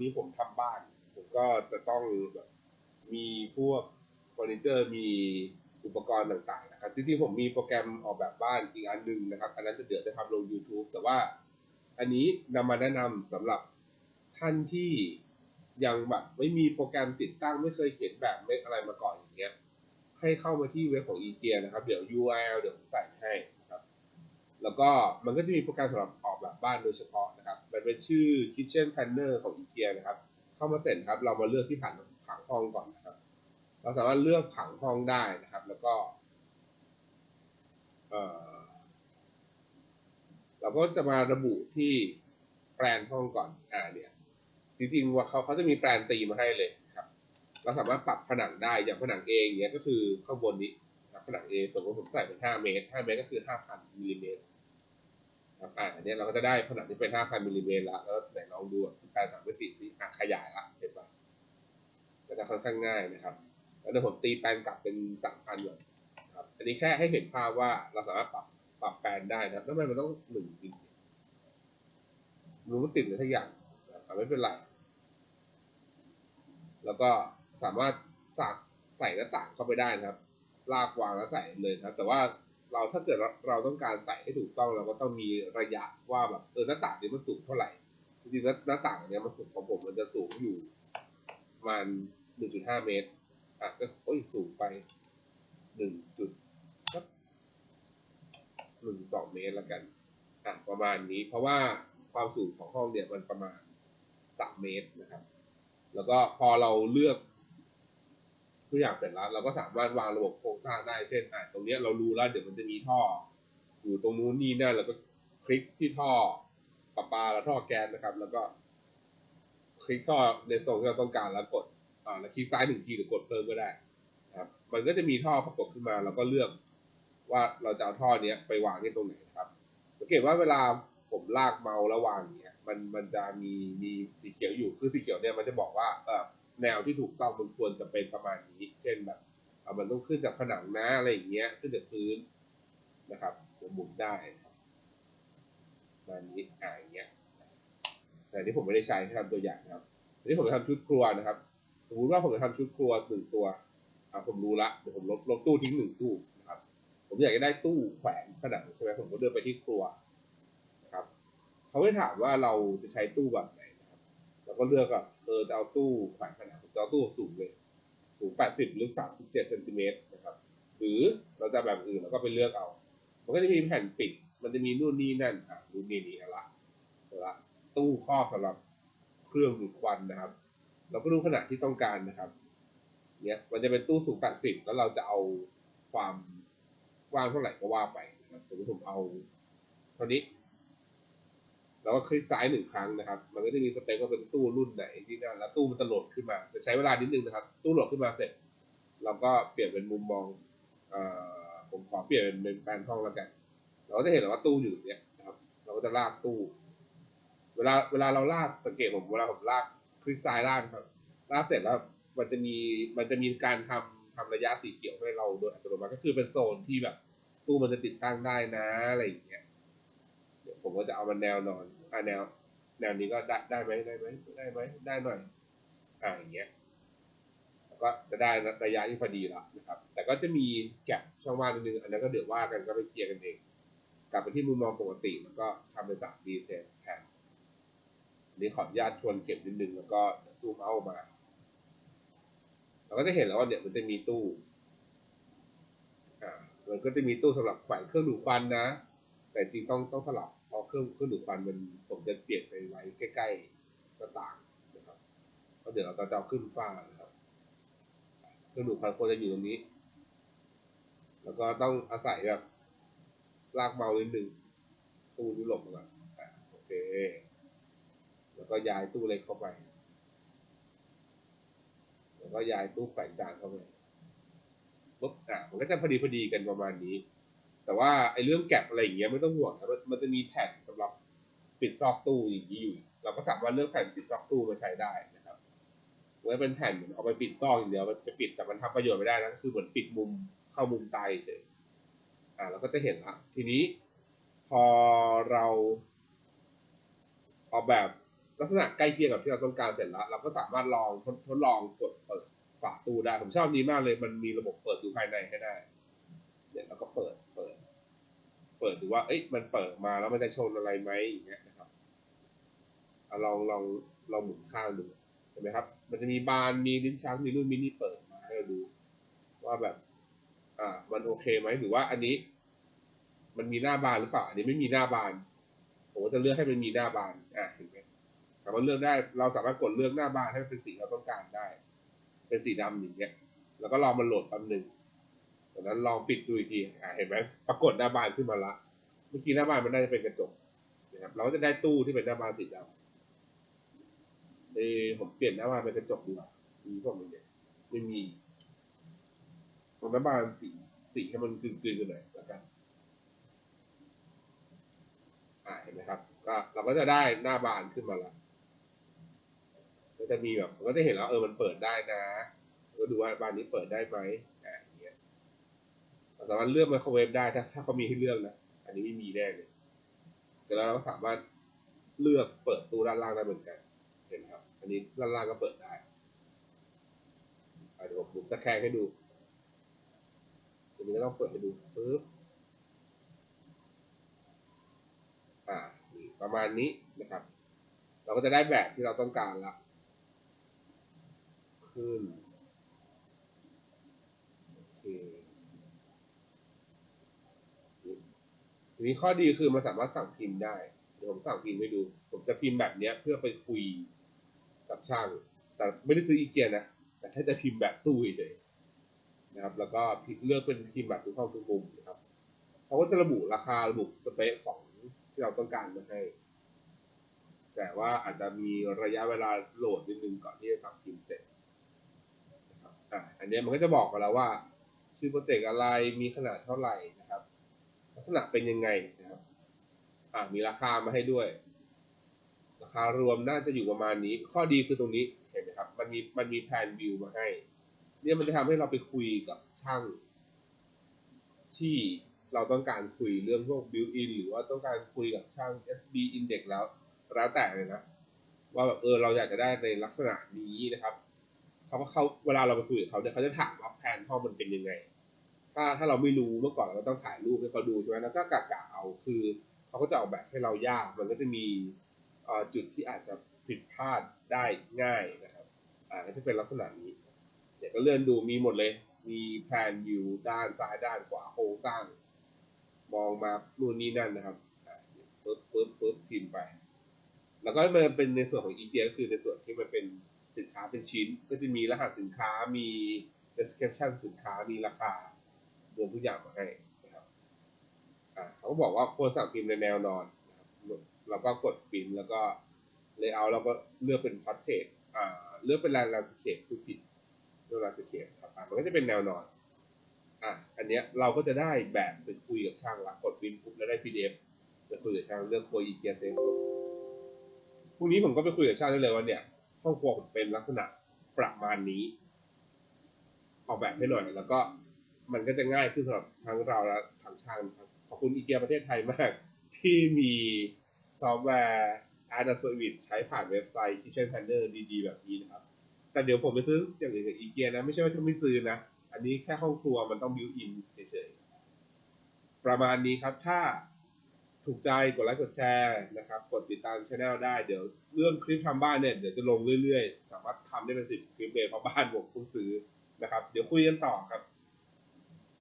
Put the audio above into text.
นี่ผมทำบ้าน ผมก็จะต้องแบบมีพวกเฟอร์นิเจอร์มีอุปกรณ์ต่างๆนะครับจริงๆผมมีโปรแกรมออกแบบบ้านอีกอันหนึ่งนะครับ อันนั้นจะเดี๋ยวจะทำลง YouTube แต่ว่าอันนี้นำมาแนะนำสำหรับท่านที่ยังแบบไม่มีโปรแกรมติดตั้งไม่เคยเขียนแบบไม่อะไรมาก่อนอย่างเงี้ยให้เข้ามาที่เว็บของ IKEA นะครับ เดี๋ยว URL เดี๋ยวผมใส่ให้ แล้วก็มันก็จะมีโปรแกรมสำหรับออกแบบบ้านโดยเฉพาะนะครับ มันเป็นชื่อ Kitchen Planner ของ IKEA นะครับ เข้ามาเสร็จครับ เรามาเลือกที่ผังผังห้องก่อนนะครับ เราสามารถเลือกผังห้องได้นะครับ แล้วก็เออเราก็จะมาระบุที่แปลนห้องก่อน อ่าเนี่ย จริงๆว่าเขาเขาจะมีแปลนตีมาให้เลยครับ เราสามารถปรับผนังได้ อย่างผนัง A องเงี้ยก็คือข้างบนนี้ครับผนัง A สมมติผมใส่เป็น 5 เมตร 5 เมตรก็คือ 5,000มิลลิเมตร ครับอ่าอันเนี้ยเราก็จะได้ผนังที่เป็น 5,000มิลลิเมตรละแล้วไหนลองดูแปลสามมิติสิอะขยายละเห็นปะก็จะค่อนข้างง่ายนะครับแล้วเดี๋ยวผมตีแปลนกลับเป็น3,000ก่อนครับอันนี้แค่ให้เห็นภาพว่าเราสามารถปรับปรับแปลนได้นะครับแล้วทำไมมันต้องหนึ่งจริงรู้ติดหรือทุกอย่างอ่ไม่เป็นไร แล้วก็สามารถสักใส่หน้าต่างเข้าไปได้นะครับ ลากวางแล้วใส่เลยนะครับแต่ว่า เราถ้าเกิดเราต้องการใส่ให้ถูกต้องเราก็ต้องมีระยะว่าแบบเออหน้าต่างนี้มันสูงเท่าไหร่ จริงๆหน้าต่างอันเนี้ยมันสูงของผมมันจะสูงอยู่ประมาณ1.5 เมตรอะก็โอ้ยสูงไป 1. จุดสัก1.2 เมตรแล้วกันอะประมาณนี้เพราะว่าความสูงของห้องเนี่ยมันประมาณ 3 เมตรนะครับ แล้วก็พอเราเลือก ทุกอย่างเสร็จแล้ว เราก็สามารถวางระบบโครงสร้างได้เช่นอะตรงเนี้ยเรารู้แล้วเดี๋ยวมันจะมีท่อ อยู่ตรงนู้นนี่นั่นแล้วก็คลิกที่ท่อประปาและท่อแก๊สนะครับ แล้วก็ คลิกท่อในทรงที่เราต้องการแล้วกดอ่าแล้วคลิกซ้ายหนึ่งทีหรือกดเพิ่มก็ได้ครับมันก็จะมีท่อปรากฏขึ้นมาเราก็เลือกว่าเราจะเอาท่อเนี้ยไปวางที่ตรงไหนนะครับ สังเกตว่าเวลาผมลากเมาส์แล้ววางเงี้ยมันมันจะมีมีสีเขียวอยู่คือสีเขียวเนี่ยมันจะบอกว่าเออ แนวที่ถูกต้องมันควรจะเป็นประมาณนี้ เช่นแบบมันต้องขึ้นจากผนังนะอะไรอย่างเงี้ยขึ้นจากพื้นนะครับเดี๋ยวหมุนได้ครับมาณนี้อ่าอย่างเงี้ยแต่นี้ผมไม่ได้ใช้ให้ทำตัวอย่างนะครับอันนี้ผมจะทำชุดครัวนะครับ สมมุติว่าผมจะทำชุดครัวหนึ่งตัวอ่าผมรู้ละเดี๋ยวผมลบลบตู้ทิ้งหนึ่งตู้นะครับ ผมอยากจะได้ตู้แขวนผนังใช่ไหมผมก็เดินไปที่ครัวนะครับเขาไม่ถามว่าเราจะใช้ตู้แบบไหน นะครับเราก็เลือกอะเออจะเอาตู้ขวนผนังผมจะเอาตู้สูงเลย สูง 80หรือ37เซนติเมตรนะครับ หรือเราจะแบบอื่นเราก็ไปเลือกเอา มันก็จะมีแผ่นปิด มันจะมีนู่นนี่นั่นอะนู่นนี่นี่อะไรเอาละตู้ครอบสำหรับเครื่องดูดควันนะครับ เราก็ดูขนาดที่ต้องการนะครับ เนี่ยมันจะเป็นตู้สูง 80 แล้วเราจะเอาความกว้างเท่าไหร่ก็ว่าไปนะครับสมมติผมเอาเท่านี้ แล้วก็คลิกซ้ายหนึ่งครั้งนะครับ มันก็จะมีสเปคว่าเป็นตู้รุ่นไหนที่นั่นแล้วตู้มันจะโหลดขึ้นมา จะใช้เวลานิดนึงนะครับ ตู้โหลดขึ้นมาเสร็จ เราก็เปลี่ยนเป็นมุมมองอ่อผมขอเปลี่ยนเป็นแปลนห้องแล้วกัน เราก็จะเห็นวว่าตู้อยู่เนี้ยนะครับ เราก็จะลากตู้ เวลาเวลาเราลากสังเกตผมเวลาผมลากคลิกซ้ายลากครับ ลากเสร็จแล้วมันจะมีมันจะมีการทำทำระยะสีเขียวให้เราโดยอัตโนมัติก็คือเป็นโซนที่แบบ ตู้มันจะติดตั้งได้นะอะไรอย่างเงี้ย ผมก็จะเอามันแนวนอนอ่าแนว แนวนี้ก็ได้ได้ไหมได้ไหมได้ไหมได้หน่อยอ่าอย่างเงี้ยก็จะได้ระยะที่พอดีละนะครับ แต่ก็จะมีแกลบช่องว่างนิดนึง อันนั้นก็เดี๋ยวว่ากันก็ไปเคลียร์กันเอง กลับไปที่มุมมองปกติแล้วก็ทำเป็นสามดีเซนแทนอันนี้ขออนุญาตชวนเก็บนิดนึงแล้วก็ซูมเอามา เราก็จะเห็นแล้วว่าเนี่ยมันจะมีตู้ อ่า มันก็จะมีตู้สำหรับแขวนเครื่องดูดควันนะ แต่จริงต้องต้องสลับ เพราเครื่องเครื่องดูดควันมันผมจะเปลี่ยนไปไว้ใกล้ๆหน้าต่างนะครับเพราะเดี๋ยวเราจะเอาขึ้นฟ้านะครับ เครื่องดูดควันควรจะอยู่ตรงนี้ แล้วก็ต้องอาศัยแบบลากเมานิดนึงตู้นี้หลบมาก่อนโอเค แล้วก็ย้ายตู้เล็กเข้าไป แล้วก็ย้ายตู้แขวนจานเข้าไปปุ๊บอะมันก็จะพอดีพอดีกันประมาณนี้ แต่ว่าไอ้เรื่องแก็บอะไรอย่างเงี้ยไม่ต้องห่วงนะมันมันจะมีแผ่นสำหรับปิดซอกตู้อย่างนี้อยู่เราก็สามารถเลือกแผ่นปิดซอกตู้มาใช้ได้นะครับไว้เป็นแผ่นเหมือนเอาไปปิดซอกอย่างเดียวมันจะปิดแต่มันทำประโยชน์ไม่ได้นะคือเหมือนปิดมุมเข้ามุมไตเฉยอ่าเราก็จะเห็นละทีนี้พอเราออกแบบลักษณะใกล้เคียงกับที่เราต้องการเสร็จแล้ว เราก็สามารถลองทดทดลองกดเปิดฝาตู้ได้ผมชอบนี้มากเลยมันมีระบบเปิดดูภายในให้ได้เดี๋ยวเราก็เปิด ปิดดูว่า เอ้ยมันเปิดมาแล้วมันจะชนอะไรไหมอย่างเงี้ยนะครับอลองลองลองหมุนข้างดูเห็นไหมครับ มันจะมีบานมีลิ้นชักมีรุ่นมินิเปิดมาให้เราดู ว่าแบบ อ่า มันโอเคไหมหรือว่าอันนี้ มันมีหน้าบานหรือเปล่าอันนี้ไม่มีหน้าบานผมจะเลือกให้มันมีหน้าบานอะเห็นไหมสามารถเลือกได้เราสามารถกดเลือกหน้าบานให้มันเป็นสีเราต้องการได้ เป็นสีดำอย่างเงี้ย แล้วก็รอมันโหลดแป๊บหนึ่ง จากนั้นลองปิดดูอีกทีเห็นไหมปรากฏหน้าบานขึ้นมาละ เมื่อกี้หน้าบานมันน่าจะเป็นกระจกนะครับ เราก็จะได้ตู้ที่เป็นหน้าบานสีดำเออผมเปลี่ยนหน้าบานเป็นกระจกดีกว่ามีพวกมันเนี่ยไม่มีของหน้าบานสีสีให้มันกลืนๆกันหน่อยแล้วกันอ่าเห็นไหมครับ ก็เราก็จะได้หน้าบานขึ้นมาละก็จะมีแบบก็จะเห็นแล้วเออมันเปิดได้นะ ก็ดูว่าบานนี้เปิดได้ไหมอ่าอย่างเงี้ยเรา สามารถเลือกไมโครเวฟได้ถ้าถ้าเขามีให้เลือกนะอันนี้ไม่มีแน่เลยแต่แล้วเราสามารถเลือกเปิดตู้ด้านล่างได้เหมือนกันเห็นไหมครับ อันนี้ด้านล่างก็เปิดได้อะเดี๋ยวผมหมุนตะแคงให้ดูอันนี้ก็ต้องเปิดให้ดูปึ๊บอ่าประมาณนี้นะครับ เราก็จะได้แบบที่เราต้องการละขึ้นโอเคนี่ที นี้ข้อดีคือมันสามารถสั่งพิมพ์ได้ เดี๋ยวผมสั่งพิมพ์ให้ดู ผมจะพิมพ์แบบเนี้ยเพื่อไปคุยกับช่าง แต่ไม่ได้ซื้ออีเกียนะ แต่ถ้าจะพิมพ์แบบตู้เฉยๆนะครับ แล้วก็เลือกเป็นพิมพ์แบบทุกห้อทุกมุมนะครับเขาก็จะระบุราคาระบุสเปคของที่เราต้องการมาให้ แต่ว่าอาจจะมีระยะเวลาโหลดนิดนึงก่อนที่จะสั่งพิมพ์เสร็จนะครับอะอันนี้มันก็จะบอกมาแล้วว่า ชื่อโปรเจกต์อะไร มีขนาดเท่าไหร่นะ ลักษณะเป็นยังไงนะครับ อ่ามีราคามาให้ด้วย ราคารวมน่าจะอยู่ประมาณนี้ ข้อดีคือตรงนี้เห็นไหมครับ มันมีมันมีแผนวิวมาให้ เนี่ยมันจะทำให้เราไปคุยกับช่าง ที่เราต้องการคุยเรื่องพวก built in หรือว่าต้องการคุยกับช่าง SB index แล้วแล้วแต่เลยนะ ว่าแบบเออเราอยากจะได้ในลักษณะนี้นะครับเขาก็เขาเวลาเราไปคุยกับเขาเนี่ยเขาจะถามว่าแผนห้องมันเป็นยังไง ถ้าถ้าเราไม่รู้เมื่อก่อนเราก็ต้องถ่ายรูปให้เขาดูใช่ไหมแล้วก็กะกะเอาคือเขาก็จะออกแบบให้เรายากมันก็จะมีจุดที่อาจจะผิดพลาดได้ง่ายนะครับอ่าก็จะเป็นลักษณะนี้เดี๋ยวก็เลื่อนดูมีหมดเลย มีแผนวิวด้านซ้ายด้านขวาโครงสร้าง มองมานู่นนี่นั่นนะครับปึ๊บปึ๊บปึ๊บพิมพ์ไป แล้วก็มันเป็นในส่วนของอีเกียก็คือในส่วนที่มันเป็นสินค้าเป็นชิ้น ก็จะมีรหัสสินค้ามี description สินค้ามีราคา รวมทุกอย่างมาให้นะครับอ่าเขาก็บอกว่าควรสั่งพิมพ์ในแนวนอนนะครับเราก็กดพิมพ์แล้วก็ layout เราก็เลือกเป็น portrait อ่าเลือกเป็น landscape คือผิดเลือก landscape ครับมันก็จะเป็นแนวนอนอะอันเนี้ยเราก็จะได้แบบไปคุยกับช่างละกดพิมพ์ปุ๊บแล้วได้ PDF ไปคุยกับช่างเรื่องโคอีเกียเซนพรุ่งนี้ผมก็ไปคุยกับช่างได้เลยว่าเนี่ยห้องครัวผมเป็นลักษณะประมาณนี้ ออกแบบให้หน่อยแล้วก็ มันก็จะง่ายขึ้นสำหรับทั้งเราและทางช่างครับขอบคุณอีเกียประเทศไทยมาก ที่มีซอฟต์แวร์ Ad Service ใช้ผ่านเว็บไซต์ Kitchen Planner ดีๆ แบบนี้นะครับ แต่เดี๋ยวผมไปซื้ออย่างอื่นกับอีเกียนะ ไม่ใช่ว่าจะไม่ซื้อนะ อันนี้แค่ห้องครัวมันต้องบิวอินเฉยๆ ประมาณนี้ครับถ้าถูกใจกดไลค์กดแชร์นะครับ กดติดตามช anel ได้เดี๋ยวเรื่องคลิปทำบ้านเนี่ยเดี๋ยวจะลงเรื่อยๆ สามารถทำได้เป็นสิบคลิปเลยเพราะบ้านผมเพิ่งซื้อนะครับ เดี๋ยวคุยกันต่อครับ